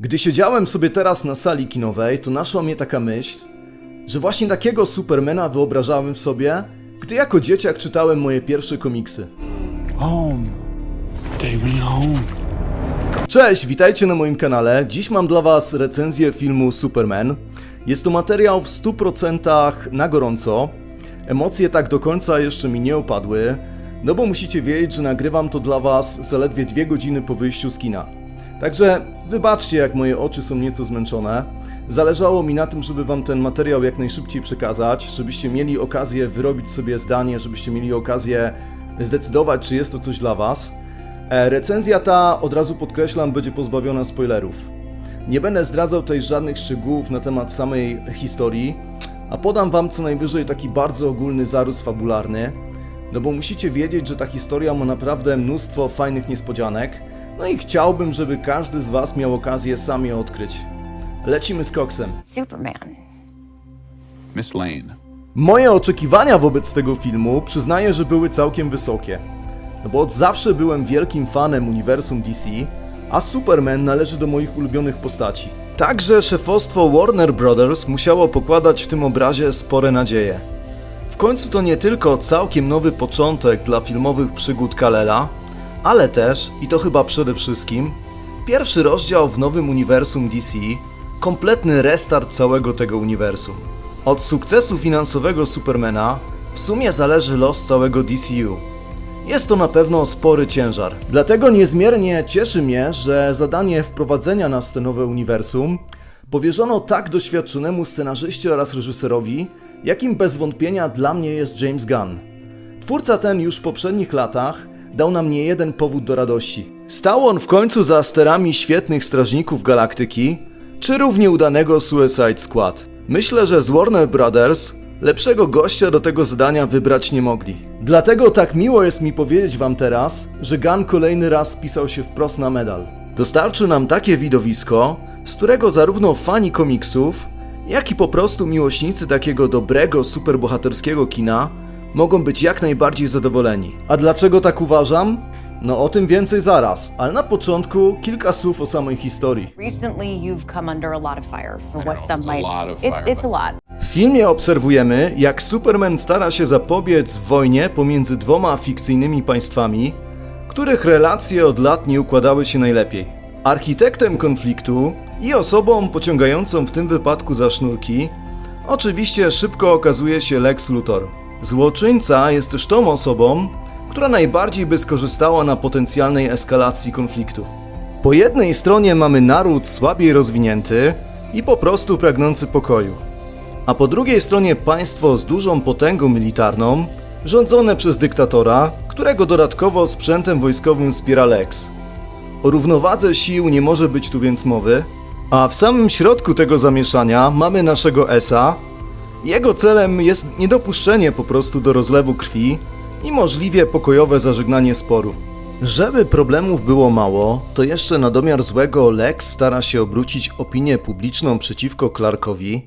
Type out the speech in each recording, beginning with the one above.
Gdy siedziałem sobie teraz na sali kinowej, to naszła mnie taka myśl, że właśnie takiego Supermana wyobrażałem sobie, gdy jako dzieciak czytałem moje pierwsze komiksy. Home. Take me home. Cześć, witajcie na moim kanale. Dziś mam dla Was recenzję filmu Superman. Jest to materiał w 100% na gorąco. Emocje tak do końca jeszcze mi nie opadły, no bo musicie wiedzieć, że nagrywam to dla Was zaledwie dwie godziny po wyjściu z kina. Także wybaczcie, jak moje oczy są nieco zmęczone. Zależało mi na tym, żeby Wam ten materiał jak najszybciej przekazać, żebyście mieli okazję wyrobić sobie zdanie, żebyście mieli okazję zdecydować, czy jest to coś dla Was. E, Recenzja ta, od razu podkreślam, będzie pozbawiona spoilerów. Nie będę zdradzał tutaj żadnych szczegółów na temat samej historii, a podam wam co najwyżej taki bardzo ogólny zarys fabularny, no bo musicie wiedzieć, że ta historia ma naprawdę mnóstwo fajnych niespodzianek, no i chciałbym, żeby każdy z was miał okazję sam je odkryć. Lecimy z koksem. Superman. Miss Lane. Moje oczekiwania wobec tego filmu przyznaję, że były całkiem wysokie. No bo od zawsze byłem wielkim fanem uniwersum DC, a Superman należy do moich ulubionych postaci. Także szefostwo Warner Brothers musiało pokładać w tym obrazie spore nadzieje. W końcu to nie tylko całkiem nowy początek dla filmowych przygód Kalela, ale też, i to chyba przede wszystkim, pierwszy rozdział w nowym uniwersum DC, kompletny restart całego tego uniwersum. Od sukcesu finansowego Supermana w sumie zależy los całego DCU. Jest to na pewno spory ciężar. Dlatego niezmiernie cieszy mnie, że zadanie wprowadzenia nas w te nowe uniwersum powierzono tak doświadczonemu scenarzyście oraz reżyserowi, jakim bez wątpienia dla mnie jest James Gunn. Twórca ten już w poprzednich latach dał nam nie jeden powód do radości. Stał on w końcu za sterami świetnych Strażników Galaktyki, czy równie udanego Suicide Squad. Myślę, że z Warner Brothers lepszego gościa do tego zadania wybrać nie mogli. Dlatego tak miło jest mi powiedzieć wam teraz, że Gunn kolejny raz spisał się wprost na medal. Dostarczył nam takie widowisko, z którego zarówno fani komiksów, jak i po prostu miłośnicy takiego dobrego, superbohaterskiego kina mogą być jak najbardziej zadowoleni. A dlaczego tak uważam? No o tym więcej zaraz, ale na początku kilka słów o samej historii. W filmie obserwujemy, jak Superman stara się zapobiec wojnie pomiędzy dwoma fikcyjnymi państwami, których relacje od lat nie układały się najlepiej. Architektem konfliktu i osobą pociągającą w tym wypadku za sznurki, oczywiście szybko okazuje się Lex Luthor. Złoczyńca jest też tą osobą, która najbardziej by skorzystała na potencjalnej eskalacji konfliktu. Po jednej stronie mamy naród słabiej rozwinięty i po prostu pragnący pokoju a po drugiej stronie państwo z dużą potęgą militarną, rządzone przez dyktatora, którego dodatkowo sprzętem wojskowym wspiera Lex. O równowadze sił nie może być tu więc mowy, a w samym środku tego zamieszania mamy naszego Esa. Jego celem jest niedopuszczenie po prostu do rozlewu krwi i możliwie pokojowe zażegnanie sporu. Żeby problemów było mało, to jeszcze na domiar złego Lex stara się obrócić opinię publiczną przeciwko Clarkowi,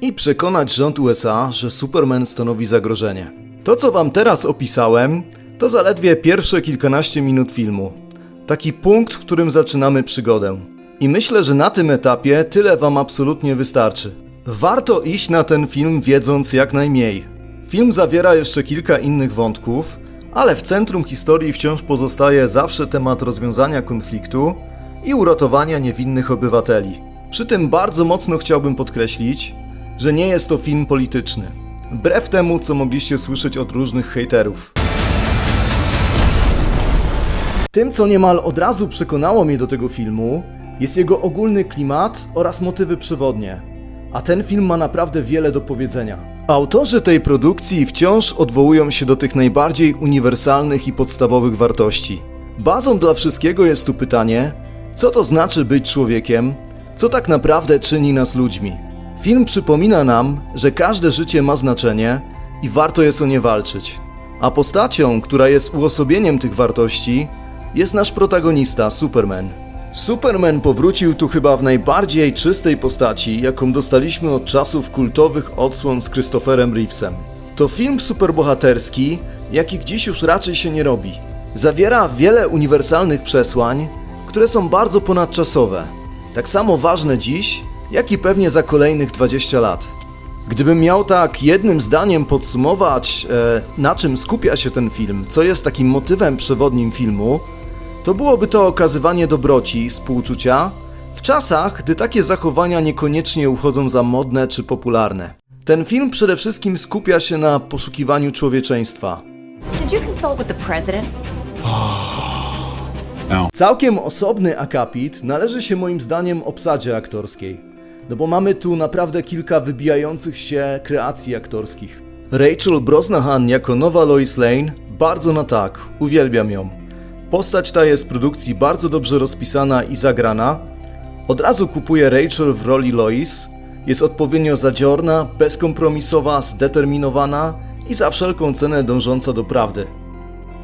i przekonać rząd USA, że Superman stanowi zagrożenie. To, co wam teraz opisałem, to zaledwie pierwsze kilkanaście minut filmu. Taki punkt, w którym zaczynamy przygodę. I myślę, że na tym etapie tyle wam absolutnie wystarczy. Warto iść na ten film wiedząc jak najmniej. Film zawiera jeszcze kilka innych wątków, ale w centrum historii wciąż pozostaje zawsze temat rozwiązania konfliktu i uratowania niewinnych obywateli. Przy tym bardzo mocno chciałbym podkreślić, że nie jest to film polityczny. Wbrew temu, co mogliście słyszeć od różnych hejterów. Tym, co niemal od razu przekonało mnie do tego filmu, jest jego ogólny klimat oraz motywy przewodnie. A ten film ma naprawdę wiele do powiedzenia. Autorzy tej produkcji wciąż odwołują się do tych najbardziej uniwersalnych i podstawowych wartości. Bazą dla wszystkiego jest tu pytanie, co to znaczy być człowiekiem, co tak naprawdę czyni nas ludźmi. Film przypomina nam, że każde życie ma znaczenie i warto jest o nie walczyć. A postacią, która jest uosobieniem tych wartości, jest nasz protagonista Superman. Superman powrócił tu chyba w najbardziej czystej postaci, jaką dostaliśmy od czasów kultowych odsłon z Christopherem Reevesem. To film superbohaterski, jakich dziś już raczej się nie robi. Zawiera wiele uniwersalnych przesłań, które są bardzo ponadczasowe. Tak samo ważne dziś, jak i pewnie za kolejnych 20 lat. Gdybym miał tak jednym zdaniem podsumować, e, na czym skupia się ten film, co jest takim motywem przewodnim filmu, to byłoby to okazywanie dobroci, współczucia w czasach, gdy takie zachowania niekoniecznie uchodzą za modne czy popularne. Ten film przede wszystkim skupia się na poszukiwaniu człowieczeństwa. Did you consult with the president? No. Całkiem osobny akapit należy się moim zdaniem obsadzie aktorskiej. No bo mamy tu naprawdę kilka wybijających się kreacji aktorskich. Rachel Brosnahan jako nowa Lois Lane bardzo na tak, uwielbiam ją. Postać ta jest w produkcji bardzo dobrze rozpisana i zagrana. Od razu kupuję Rachel w roli Lois. Jest odpowiednio zadziorna, bezkompromisowa, zdeterminowana i za wszelką cenę dążąca do prawdy.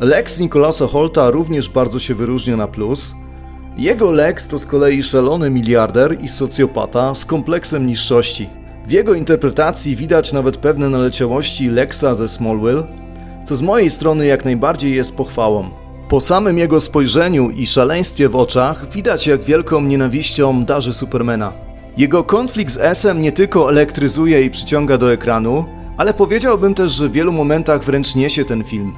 Lex Nicolasa Holta również bardzo się wyróżnia na plus. Jego Lex to z kolei szalony miliarder i socjopata z kompleksem niższości. W jego interpretacji widać nawet pewne naleciałości Lexa ze Smallville, co z mojej strony jak najbardziej jest pochwałą. Po samym jego spojrzeniu i szaleństwie w oczach widać jak wielką nienawiścią darzy Supermana. Jego konflikt z S-em nie tylko elektryzuje i przyciąga do ekranu, ale powiedziałbym też, że w wielu momentach wręcz niesie ten film.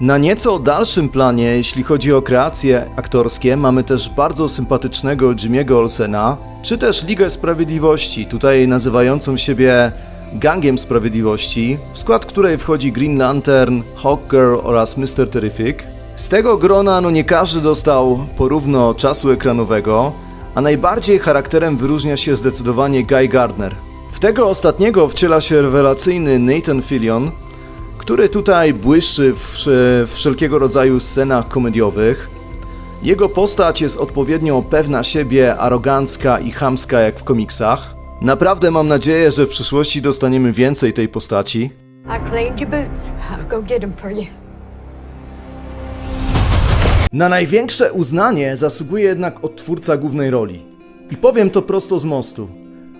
Na nieco dalszym planie, jeśli chodzi o kreacje aktorskie, mamy też bardzo sympatycznego Jimmy'ego Olsena, czy też Ligę Sprawiedliwości, tutaj nazywającą siebie Gangiem Sprawiedliwości, w skład której wchodzi Green Lantern, Hawker oraz Mr. Terrific. Z tego grona no nie każdy dostał porówno czasu ekranowego, a najbardziej charakterem wyróżnia się zdecydowanie Guy Gardner. W tego ostatniego wciela się rewelacyjny Nathan Fillion, który tutaj błyszczy w wszelkiego rodzaju scenach komediowych. Jego postać jest odpowiednio pewna siebie, arogancka i chamska jak w komiksach. Naprawdę mam nadzieję, że w przyszłości dostaniemy więcej tej postaci. I cleaned your boots. I'll go get them for you. Na największe uznanie zasługuje jednak odtwórca głównej roli. I powiem to prosto z mostu.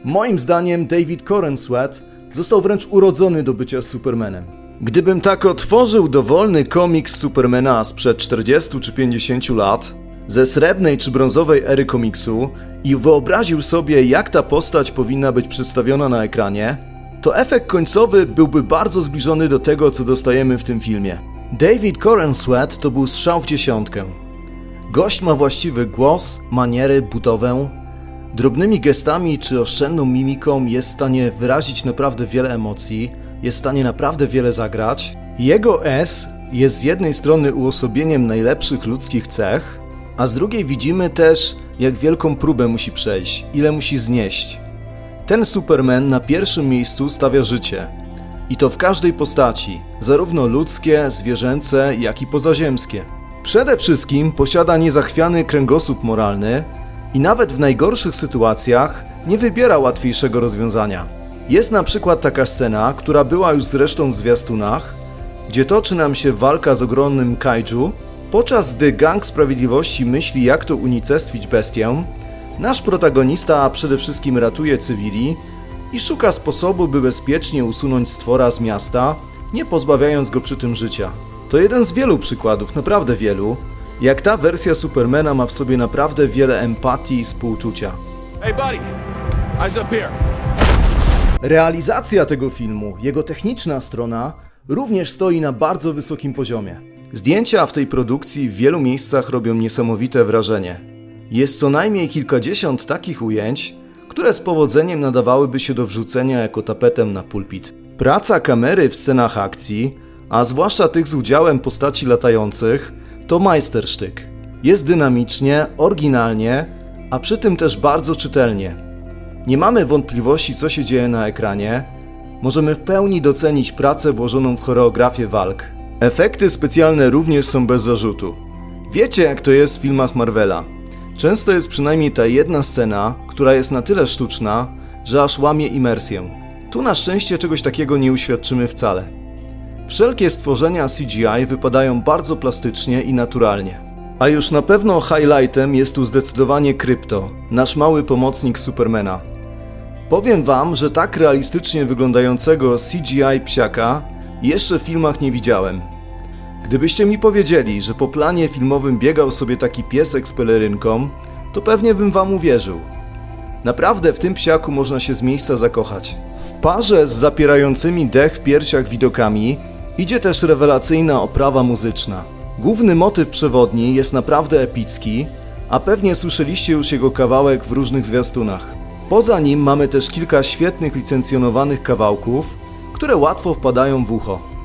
Moim zdaniem David Corenswet został wręcz urodzony do bycia Supermanem. Gdybym tak otworzył dowolny komiks Supermana sprzed 40 czy 50 lat, ze srebrnej czy brązowej ery komiksu i wyobraził sobie, jak ta postać powinna być przedstawiona na ekranie, to efekt końcowy byłby bardzo zbliżony do tego, co dostajemy w tym filmie. David Corenswet to był strzał w dziesiątkę. Gość ma właściwy głos, maniery, budowę. Drobnymi gestami czy oszczędną mimiką jest w stanie wyrazić naprawdę wiele emocji, jest w stanie naprawdę wiele zagrać. Jego S jest z jednej strony uosobieniem najlepszych ludzkich cech, a z drugiej widzimy też, jak wielką próbę musi przejść, ile musi znieść. Ten Superman na pierwszym miejscu stawia życie. I to w każdej postaci, zarówno ludzkie, zwierzęce, jak i pozaziemskie. Przede wszystkim posiada niezachwiany kręgosłup moralny i nawet w najgorszych sytuacjach nie wybiera łatwiejszego rozwiązania. Jest na przykład taka scena, która była już zresztą w zwiastunach, gdzie toczy nam się walka z ogromnym kaiju, podczas gdy gang sprawiedliwości myśli jak to unicestwić bestię, nasz protagonista przede wszystkim ratuje cywili i szuka sposobu, by bezpiecznie usunąć stwora z miasta, nie pozbawiając go przy tym życia. To jeden z wielu przykładów, naprawdę wielu, jak ta wersja Supermana ma w sobie naprawdę wiele empatii i współczucia. Hey, buddy. Eyes up here. Realizacja tego filmu, jego techniczna strona, również stoi na bardzo wysokim poziomie. Zdjęcia w tej produkcji w wielu miejscach robią niesamowite wrażenie. Jest co najmniej kilkadziesiąt takich ujęć, które z powodzeniem nadawałyby się do wrzucenia jako tapetem na pulpit. Praca kamery w scenach akcji, a zwłaszcza tych z udziałem postaci latających, to majstersztyk. Jest dynamicznie, oryginalnie, a przy tym też bardzo czytelnie. Nie mamy wątpliwości, co się dzieje na ekranie. Możemy w pełni docenić pracę włożoną w choreografię walk. Efekty specjalne również są bez zarzutu. Wiecie, jak to jest w filmach Marvela. Często jest przynajmniej ta jedna scena, która jest na tyle sztuczna, że aż łamie imersję. Tu na szczęście czegoś takiego nie uświadczymy wcale. Wszelkie stworzenia CGI wypadają bardzo plastycznie i naturalnie. A już na pewno highlightem jest tu zdecydowanie Krypto, nasz mały pomocnik Supermana. Powiem wam, że tak realistycznie wyglądającego CGI psiaka jeszcze w filmach nie widziałem. Gdybyście mi powiedzieli, że po planie filmowym biegał sobie taki piesek z pelerynką, to pewnie bym wam uwierzył. Naprawdę w tym psiaku można się z miejsca zakochać. W parze z zapierającymi dech w piersiach widokami idzie też rewelacyjna oprawa muzyczna. Główny motyw przewodni jest naprawdę epicki, a pewnie słyszeliście już jego kawałek w różnych zwiastunach. Poza nim mamy też kilka świetnych licencjonowanych kawałków, które łatwo wpadają w ucho.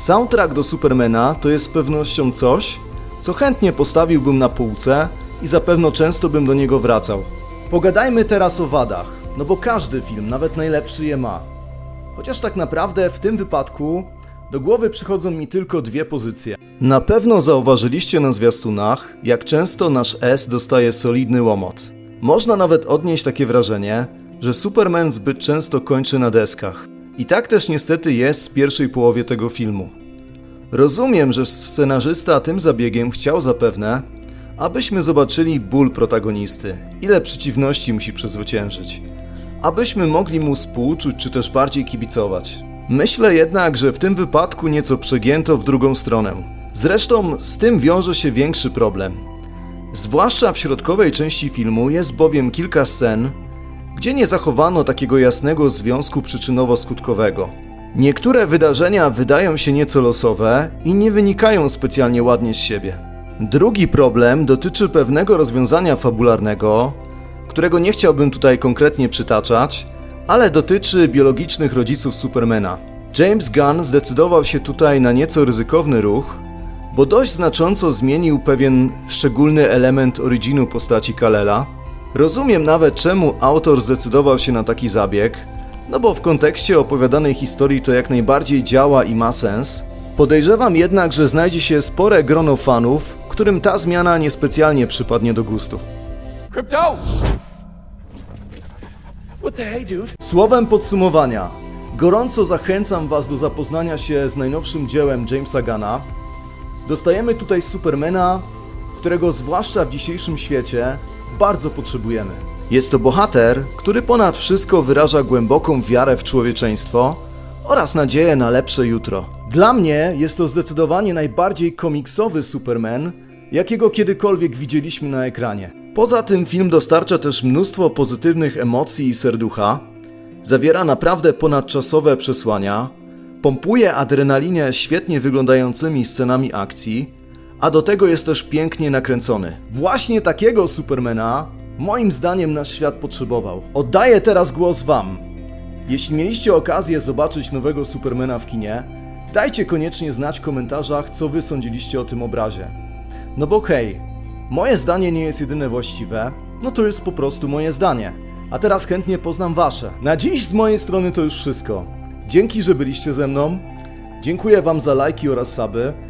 Soundtrack do Supermana to jest z pewnością coś, co chętnie postawiłbym na półce i zapewne często bym do niego wracał. Pogadajmy teraz o wadach, no bo każdy film, nawet najlepszy je ma. Chociaż tak naprawdę w tym wypadku do głowy przychodzą mi tylko dwie pozycje. Na pewno zauważyliście na zwiastunach, jak często nasz S dostaje solidny łomot. Można nawet odnieść takie wrażenie, że Superman zbyt często kończy na deskach. I tak też niestety jest w pierwszej połowie tego filmu. Rozumiem, że scenarzysta tym zabiegiem chciał zapewne, abyśmy zobaczyli ból protagonisty, ile przeciwności musi przezwyciężyć, abyśmy mogli mu współczuć czy też bardziej kibicować. Myślę jednak, że w tym wypadku nieco przegięto w drugą stronę. Zresztą z tym wiąże się większy problem. Zwłaszcza w środkowej części filmu jest bowiem kilka scen, gdzie nie zachowano takiego jasnego związku przyczynowo-skutkowego. Niektóre wydarzenia wydają się nieco losowe i nie wynikają specjalnie ładnie z siebie. Drugi problem dotyczy pewnego rozwiązania fabularnego, którego nie chciałbym tutaj konkretnie przytaczać, ale dotyczy biologicznych rodziców Supermana. James Gunn zdecydował się tutaj na nieco ryzykowny ruch, bo dość znacząco zmienił pewien szczególny element originu postaci Kalela. Rozumiem nawet czemu autor zdecydował się na taki zabieg, no bo w kontekście opowiadanej historii to jak najbardziej działa i ma sens. Podejrzewam jednak, że znajdzie się spore grono fanów, którym ta zmiana niespecjalnie przypadnie do gustu. Crypto! What the hey, dude? Słowem podsumowania, gorąco zachęcam Was do zapoznania się z najnowszym dziełem Jamesa Gana. Dostajemy tutaj Supermana, którego zwłaszcza w dzisiejszym świecie bardzo potrzebujemy. Jest to bohater, który ponad wszystko wyraża głęboką wiarę w człowieczeństwo oraz nadzieję na lepsze jutro. Dla mnie jest to zdecydowanie najbardziej komiksowy Superman, jakiego kiedykolwiek widzieliśmy na ekranie. Poza tym film dostarcza też mnóstwo pozytywnych emocji i serducha, zawiera naprawdę ponadczasowe przesłania, pompuje adrenalinę świetnie wyglądającymi scenami akcji, a do tego jest też pięknie nakręcony. Właśnie takiego Supermana moim zdaniem nasz świat potrzebował. Oddaję teraz głos Wam. Jeśli mieliście okazję zobaczyć nowego Supermana w kinie, dajcie koniecznie znać w komentarzach, co Wy sądziliście o tym obrazie. No bo hej, moje zdanie nie jest jedyne właściwe, no to jest po prostu moje zdanie. A teraz chętnie poznam Wasze. Na dziś z mojej strony to już wszystko. Dzięki, że byliście ze mną. Dziękuję Wam za lajki oraz suby.